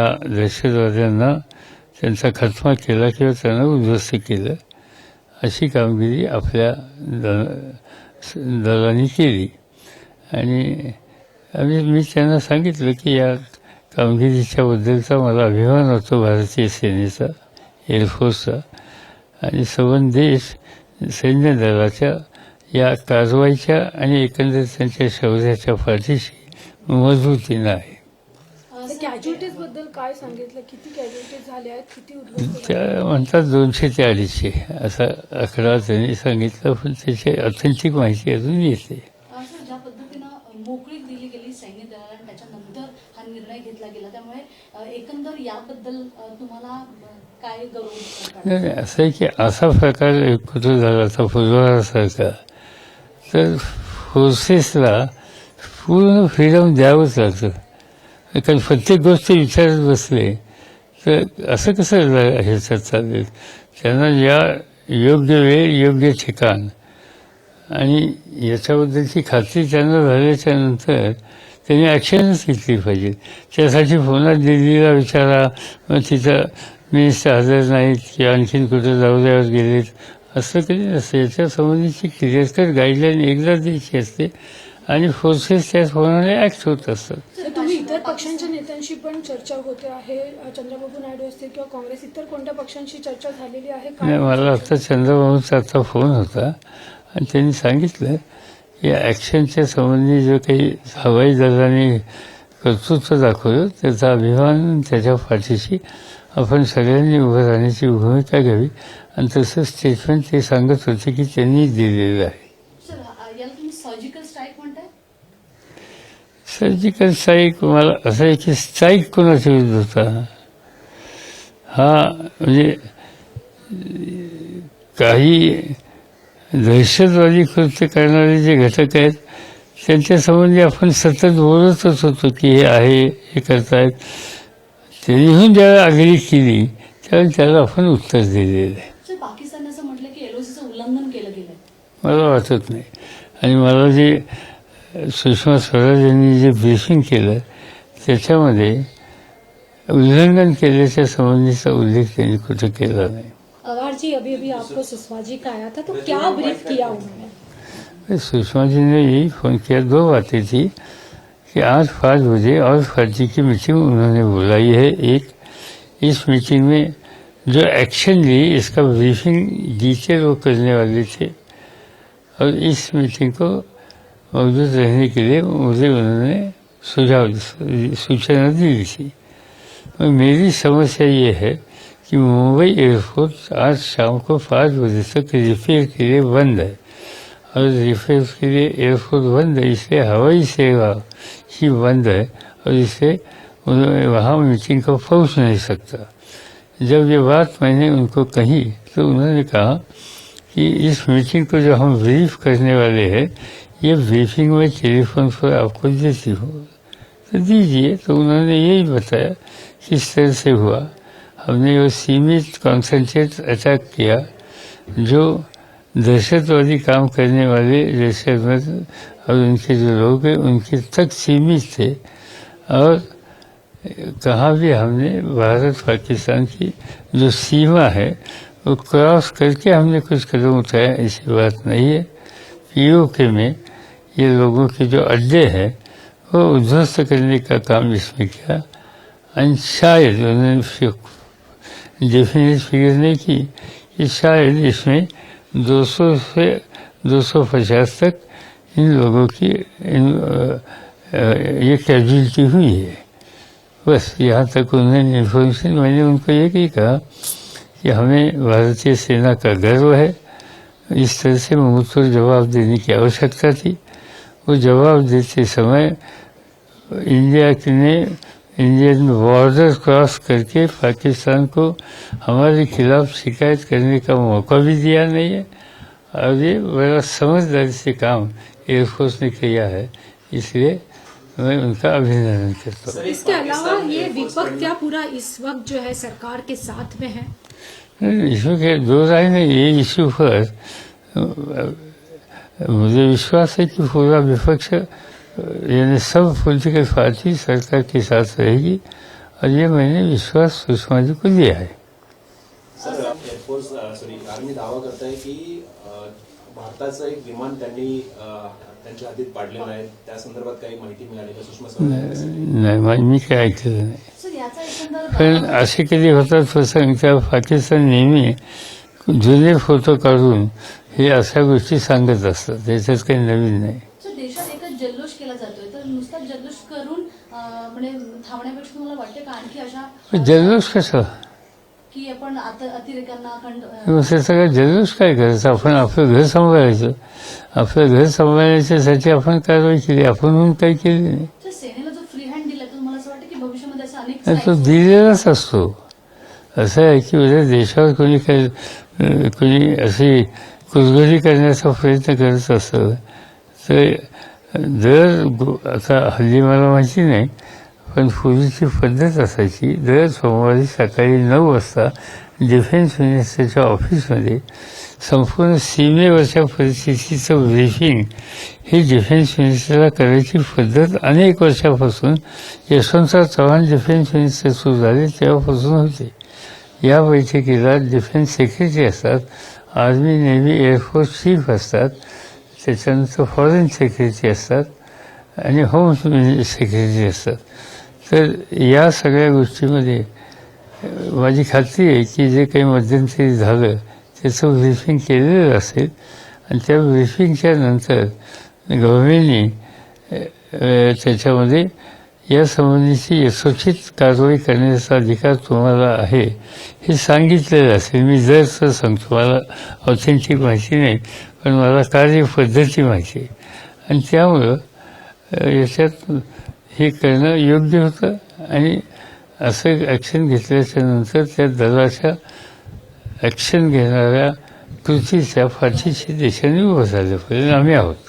या दहशतवाद्यांना त्यांचा खत्मा केला किंवा त्यांना उद्ध्वस्त केलं अशी कामगिरी आपल्या दल दलांनी केली. आणि आम्ही मी त्यांना सांगितलं की या कामगिरीच्याबद्दलचा मला अभिमान होतो भारतीय सेनेचा एअरफोर्सचा आणि संबंध देश सैन्य दलाच्या या कारवाईच्या आणि एकंदरीत त्यांच्या शौर्याच्या पाठीशी मजबूतीनं आहे. कॅज्युलिटीजबद्दल काय सांगितलं? किती कॅज्युलिटीज झाल्या आहेत? किती उद्ध्वस्त त्या म्हणतात दोनशे ते अडीचशे असा आकडा त्यांनी सांगितला पण त्याची ऑथेंटिक माहिती अजून येते. सर ज्या पद्धतीनं मोकळीक दिली गेली सैन्य दलाला आणि त्याच्यानंतर हा निर्णय घेतला गेला त्यामुळे अ, एकंदर याबद्दल अ, तुम्हाला अ, काय गौरव? नाही नाही, असं आहे की असा प्रकार कुठं झाला होता फुलवारासारखा तर फोर्सेसला पूर्ण फ्रीडम द्यावंच लागतं. कारण प्रत्येक गोष्ट विचारत बसले. तर असं कसं ह्याच्यात चालेल त्यांना या योग्य वेळ योग्य ठिकाण आणि याच्याबद्दलची खात्री त्यांना झाल्याच्यानंतर त्यांनी ॲक्शनच घेतली पाहिजे त्यासाठी फोनात दिल्लीला विचारा. मग तिथं मिनिस्टर हजर नाहीत किंवा आणखीन कुठं जाऊ द्यावर गेलेत. असं कधी नसतं. याच्यासंबंधीची क्लिअर कट गाईडलाईन एकदा द्यायची असते आणि फोर्सेस त्याच फोनाने ॲक्ट होत असतात. पक्षांच्या नेत्यांशी पण चर्चा होते आहे. चंद्रबाबू नायडू असतील किंवा काँग्रेस इतर कोणत्या पक्षांशी चर्चा झालेली आहे? नाही मला आता चंद्रबाबूचा आता फोन होता आणि त्यांनी सांगितलं की ॲक्शनच्या संबंधी जो काही हवाई दलाने कर्तृत्व दाखवलं त्याचा अभिमान त्याच्या पाठीशी. आपण सगळ्यांनी उभं राहण्याची भूमिका घ्यावी. आणि तसं स्टेटमेंट ते सांगत होते की त्यांनी दिलेलं आहे सर अ, याला तुम्ही सर्जिकल स्ट्राईक म्हणताय सर्जिकल स्ट्राईक मला असं आहे की स्ट्राईक कोणाच्या विरुद्ध होता? हा म्हणजे काही दहशतवादी कृत्य करणारे जे घटक आहेत त्यांच्या संबंधी आपण सतत बोलतच होतो की हे आहे हे करतायत. त्यांनीहून ज्यावेळेला आगळीक केली त्यावेळी त्याला आपण उत्तर दिलेलं आहे. मला वाटत नाही. आणि मला जे सुषमा स्वराज यांनी जे ब्रीफिंग केलं त्याच्यामध्ये उल्लंघन केल्याच्या संबंधीचा उल्लेख त्यांनी कुठं केला नाही. जी अभी अभी आपको सुषमा जी का आया था तो क्या ब्रीफ किया उन्होंने? सुषमा जी ने यही फ़ोन किया दो बातें थी कि आज पाँच बजे और फर्जी की मीटिंग उन्होंने बुलाई है। एक इस मीटिंग में जो एक्शन ली इसका ब्रीफिंग डिटेल वो करने वाले थे। और इस मीटिंग को मौजूद रहने के लिए मुझे उन्होंने सुझाव सूचना दी थी। और मेरी समस्या ये है कि मुंबई एयरपोर्ट आज शाम को पाँच बजे तक रिपेयर के लिए बंद है। और रिपेयर के लिए एयरपोर्ट बंद है, इसलिए हवाई सेवा ही बंद है और इससे उन्होंने वहाँ मीटिंग को पहुँच नहीं सकता। जब ये बात मैंने उनको कही तो उन्होंने कहा कि इस मीटिंग को जो हम ब्रीफ करने वाले हैं ये ब्रीफिंग में टेलीफोन पर आपको देती हूँ। तो दीजिए तो उन्होंने यही बताया किस तरह से हुआ। हमने वो सीमित कॉन्सेंट्रेट अटैक किया, जो दहशतवादी काम करने वाले जैसे और उनके जो लोग हैं, उनके तक सीमित थे। और कहाँ भी हमने, भारत पाकिस्तान की जो सीमा है, वो क्रॉस करके हमने कुछ कदम उठाया, ऐसी बात नहीं है। पीओके में ये लोगों के जो अड्डे हैं वो उध्वस्त करने का काम इसमें किया। और शायद उन्होंने डेफिनेट फिगर नहीं की कि शायद इसमें 200 से 250 तक इन लोगों की इन, ये कैजुअलिटी हुई है। बस यहाँ तक उन्होंने इन्फॉर्मेशन मैंने उनको ये भी कहा कि हमें भारतीय सेना का गर्व है। इस तरह से तोड़ जवाब देने की आवश्यकता थी। वो जवाब देते समय इंडिया ने इंडियन बॉर्डर क्रॉस करके पाकिस्तान को हमारे खिलाफ शिकायत करने का मौका भी दिया नहीं है। और ये बड़ा समझदारी से काम एयरफोर्स ने किया है, इसलिए मैं उनका अभिनंदन करता हूँ। इसके अलावा ये विपक्ष क्या पूरा इस वक्त जो है सरकार के साथ में है? दो राय नहीं ये इश्यू पर मुझे विश्वास है कि पूरा विपक्ष यानी सब पॉलिटिकल पार्टी सरकार के साथ रहेगी और ये मैंने विश्वास सुषमा जी को दिया है सर सॉरी आर्मी दावा करता है कि भारताचं एक विमान त्यांनी त्यांच्या हातीत पाडलेलं आहे. त्या संदर्भात काही माहिती मिळाली का? सुषमा स्वराज? नाही मा- मी काय ऐकलं नाही. पण असे कधी होतात प्रसंग त्या पाकिस्तान नेहमी जुने फोटो काढून हे अशा गोष्टी सांगत असतात. त्याच्यात काही नवीन नाही. सर देशात एकच जल्लोष केला जातोय. तर नुसता जल्लोष करून अं, म्हणजे थांबण्यापेक्षा तुम्हाला वाटते का आणखी अशा पण जल्लोष कसा की आपण आता अतिरेकांना खंड अं, मग त्याचा काय जल्लोष काय करायचं? आपण आपलं घर सांभाळायचं. आपलं घर सांभाळण्याच्यासाठी आपण कारवाई केली. आपण म्हणून काही केली नाही. सर, सेनेला जो फ्री हँड दिला तर मला असं वाटतं की भविष्यामध्ये असं अनेक आणि तो strikes- दिलेलाच असतो. असं आहे की उद्या देशावर कोणी काही अं, कोणी अशी कुरघोडी करण्याचा प्रयत्न करत असतं तर दर गो- आता हल्ली मला माहिती नाही पण पूर्वीची पद्धत असायची दर सोमवारी सकाळी नऊ वाजता डिफेन्स मिनिस्टरच्या ऑफिसमध्ये संपूर्ण सीमेवरच्या परिस्थितीचं ब्रीफिंग ही डिफेन्स मिनिस्टरला करायची पद्धत अनेक वर्षापासून यशवंतराव चव्हाण डिफेन्स मिनिस्टर सुरू झाले तेव्हापासून होते. या बैठकीला डिफेन्स सेक्रेटरी असतात army navy air force chief असतात त्याच्यानंतर फॉरेन सेक्रेटरी असतात आणि होम सेक्रेटरी असतात. तर या सगळ्या गोष्टीमध्ये माझी खात्री आहे की जे काही मध्यंतरी झालं त्याचं ब्रीफिंग केलेलं असेल. आणि त्या ब्रीफिंगच्या नंतर गव्हर्नमेंटनी त्याच्यामध्ये यासंबंधीची संबंधीची कारवाई करण्याचा अधिकार तुम्हाला आहे हे सांगितलेलं असेल. मी जर सांगतो मला ऑथेंटिक माहिती नाही पण मला कार्यपद्धती माहिती आहे. आणि त्यामुळं याच्यात हे करणं योग्य होतं आणि असं ॲक्शन घेतल्याच्या नंतर त्या दलाच्या ॲक्शन घेणाऱ्या कृतीच्या फाशीशी देशाने उभं झालं. पाहिजे आम्ही आहोत.